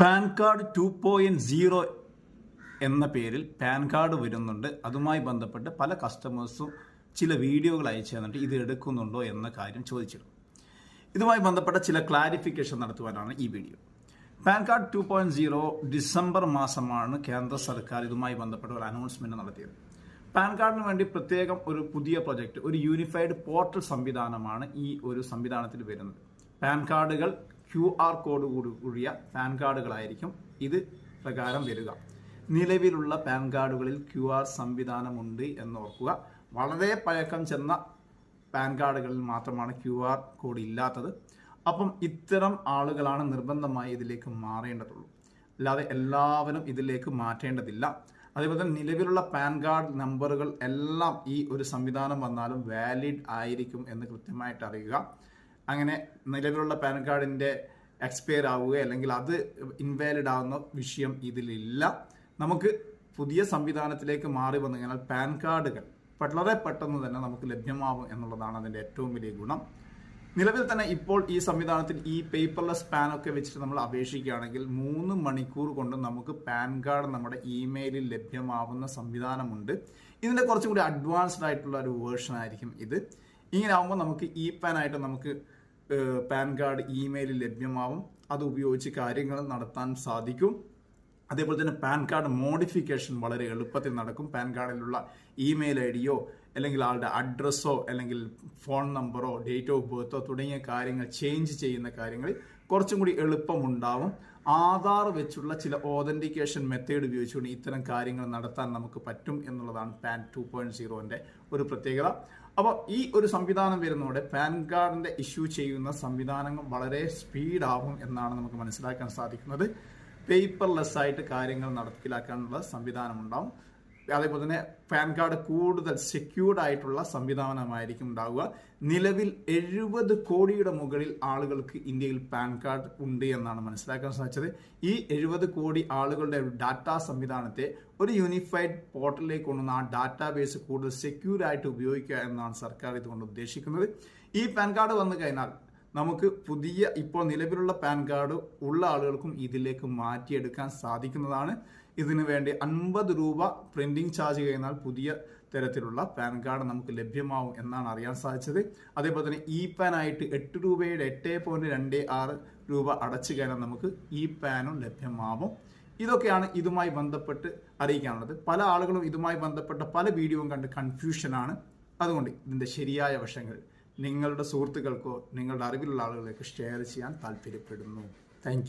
PAN card two point zero എന്ന പേരിൽ pan card വരുന്നുണ്ട്. അതുമായി ബന്ധപ്പെട്ട് പല കസ്റ്റമേഴ്സും ചില വീഡിയോകൾ അയച്ചു തന്നിട്ട് ഇത് എടുക്കുന്നുണ്ടോ എന്ന കാര്യം ചോദിച്ചിരുന്നു. ഇതുമായി ബന്ധപ്പെട്ട ചില ക്ലാരിഫിക്കേഷൻ നടത്തുവാനാണ് ഈ video. PAN card two point zero December മാസമാണ് കേന്ദ്ര സർക്കാർ ഇതുമായി ബന്ധപ്പെട്ട ഒരു അനൗൺസ്മെന്റ് നടത്തിയത്. പാൻ കാർഡിന് വേണ്ടി പ്രത്യേകം ഒരു പുതിയ പ്രൊജക്ട് ഒരു യൂണിഫൈഡ് പോർട്ടൽ സംവിധാനമാണ് ഈ ഒരു സംവിധാനത്തിൽ വരുന്നത്. പാൻ കാർഡുകൾ ക്യു ആർ കോഡ് കൂടിയ പാൻ കാർഡുകളായിരിക്കും ഇത് പ്രകാരം വരിക. നിലവിലുള്ള പാൻ കാർഡുകളിൽ ക്യു ആർ സംവിധാനമുണ്ട് എന്ന് ഓർക്കുക വളരെ പഴക്കം ചെന്ന പാൻ കാർഡുകളിൽ മാത്രമാണ് ക്യു ആർ കോഡ് ഇല്ലാത്തത്. അപ്പം ഇത്തരം ആളുകളാണ് നിർബന്ധമായി ഇതിലേക്ക് മാറേണ്ടതുള്ളൂ. അല്ലാതെ എല്ലാവരും ഇതിലേക്ക് മാറ്റേണ്ടതില്ല. അതേപോലെ തന്നെ നിലവിലുള്ള പാൻ കാർഡ് നമ്പറുകൾ എല്ലാം ഈ ഒരു സംവിധാനം വന്നാലും വാലിഡ് ആയിരിക്കും എന്ന് കൃത്യമായിട്ട് അറിയുക. അങ്ങനെ നിലവിലുള്ള പാൻ കാർഡിന്റെ എക്സ്പയർ ആവുക അല്ലെങ്കിൽ അത് ഇൻവാലിഡ് ആവുന്ന വിഷയം ഇതിലില്ല. നമുക്ക് പുതിയ സംവിധാനത്തിലേക്ക് മാറി വന്നു കഴിഞ്ഞാൽ പാൻ കാർഡുകൾ വളരെ പെട്ടെന്ന് തന്നെ നമുക്ക് ലഭ്യമാവും എന്നുള്ളതാണ് അതിന്റെ ഏറ്റവും വലിയ ഗുണം. നിലവിൽ തന്നെ ഇപ്പോൾ ഈ സംവിധാനത്തിൽ ഈ പേപ്പർലെസ് പാൻ ഒക്കെ വെച്ചിട്ട് നമ്മൾ അപേക്ഷിക്കുകയാണെങ്കിൽ മൂന്ന് മണിക്കൂർ കൊണ്ട് നമുക്ക് പാൻ കാർഡ് നമ്മുടെ ഇമെയിലിൽ ലഭ്യമാവുന്ന സംവിധാനമുണ്ട്. ഇതിന്റെ കുറച്ചും കൂടി അഡ്വാൻസ്ഡ് ആയിട്ടുള്ള ഒരു വേർഷൻ ആയിരിക്കും ഇത്. ഇങ്ങനെ ആകുമ്പോൾ നമുക്ക് ഇ പാൻ ആയിട്ട് നമുക്ക് പാൻ കാർഡ് ഇമെയിൽ ലഭ്യമാവും. അത് ഉപയോഗിച്ച് കാര്യങ്ങൾ നടത്താൻ സാധിക്കും. അതേപോലെ തന്നെ പാൻ കാർഡ് മോഡിഫിക്കേഷൻ വളരെ എളുപ്പത്തിൽ നടക്കും. പാൻ കാർഡിലുള്ള ഇമെയിൽ ഐ ഡിയോ അല്ലെങ്കിൽ ആളുടെ അഡ്രസ്സോ അല്ലെങ്കിൽ ഫോൺ നമ്പറോ ഡേറ്റ് ഓഫ് ബർത്തോ തുടങ്ങിയ കാര്യങ്ങൾ ചേഞ്ച് ചെയ്യുന്ന കാര്യങ്ങളിൽ കുറച്ചും കൂടി എളുപ്പമുണ്ടാവും. ആധാർ വെച്ചുള്ള ചില ഓതന്റിക്കേഷൻ മെത്തേഡ് ഉപയോഗിച്ചുകൊണ്ട് ഇത്തരം കാര്യങ്ങൾ നടത്താൻ നമുക്ക് പറ്റും എന്നുള്ളതാണ് പാൻ ടു പോയിന്റ് സീറോന്റെ ഒരു പ്രത്യേകത. അപ്പോൾ ഈ ഒരു സംവിധാനം വരുന്നതോടെ പാൻ കാർഡിന്റെ ഇഷ്യൂ ചെയ്യുന്ന സംവിധാനങ്ങൾ വളരെ സ്പീഡാവും എന്നാണ് നമുക്ക് മനസ്സിലാക്കാൻ സാധിക്കുന്നത്. പേപ്പർലെസ് ആയിട്ട് കാര്യങ്ങൾ നടപ്പിലാക്കാനുള്ള സംവിധാനം ഉണ്ടാവും അതേപോലെ തന്നെ പാൻ കാർഡ് കൂടുതൽ സെക്യൂർഡ് ആയിട്ടുള്ള സംവിധാനമായിരിക്കും ഉണ്ടാവുക. നിലവിൽ എഴുപത് കോടിയുടെ മുകളിൽ ആളുകൾക്ക് ഇന്ത്യയിൽ പാൻ കാർഡ് ഉണ്ട് എന്നാണ് മനസ്സിലാക്കാൻ സാധിച്ചത്. ഈ എഴുപത് കോടി ആളുകളുടെ ഡാറ്റ സംവിധാനത്തെ ഒരു യൂണിഫൈഡ് പോർട്ടലിലേക്ക് കൊണ്ടുവന്ന് ആ ഡാറ്റാ ബേസ് കൂടുതൽ സെക്യൂർ ആയിട്ട് ഉപയോഗിക്കുക എന്നാണ് സർക്കാർ ഇതുകൊണ്ട് ഉദ്ദേശിക്കുന്നത്. ഈ പാൻ കാർഡ് വന്നു കഴിഞ്ഞാൽ നമുക്ക് പുതിയ ഇപ്പോൾ നിലവിലുള്ള പാൻ കാർഡ് ഉള്ള ആളുകൾക്കും ഇതിലേക്ക് മാറ്റിയെടുക്കാൻ സാധിക്കുന്നതാണ്. ഇതിനു വേണ്ടി അൻപത് രൂപ പ്രിന്റിംഗ് ചാർജ് കഴിഞ്ഞാൽ പുതിയ തരത്തിലുള്ള പാൻ കാർഡ് നമുക്ക് ലഭ്യമാവും എന്നാണ് അറിയാൻ സാധിച്ചത്. അതേപോലെ തന്നെ ഇ പാൻ ആയിട്ട് എട്ട് രൂപയുടെ എട്ട് പോയിന്റ് രണ്ട് ആറ് രൂപ അടച്ചു കഴിഞ്ഞാൽ നമുക്ക് ഇ പാനും ലഭ്യമാവും. ഇതൊക്കെയാണ് ഇതുമായി ബന്ധപ്പെട്ട് അറിയിക്കാനുള്ളത്. പല ആളുകളും ഇതുമായി ബന്ധപ്പെട്ട പല വീഡിയോയും കണ്ട് കൺഫ്യൂഷനാണ് അതുകൊണ്ട് ഇതിന്റെ ശരിയായ വശങ്ങൾ നിങ്ങളുടെ സുഹൃത്തുക്കൾക്കോ നിങ്ങളുടെ അറിവിലുള്ള ആളുകളിലേക്ക് ഷെയർ ചെയ്യാൻ താല്പര്യപ്പെടുന്നു. താങ്ക്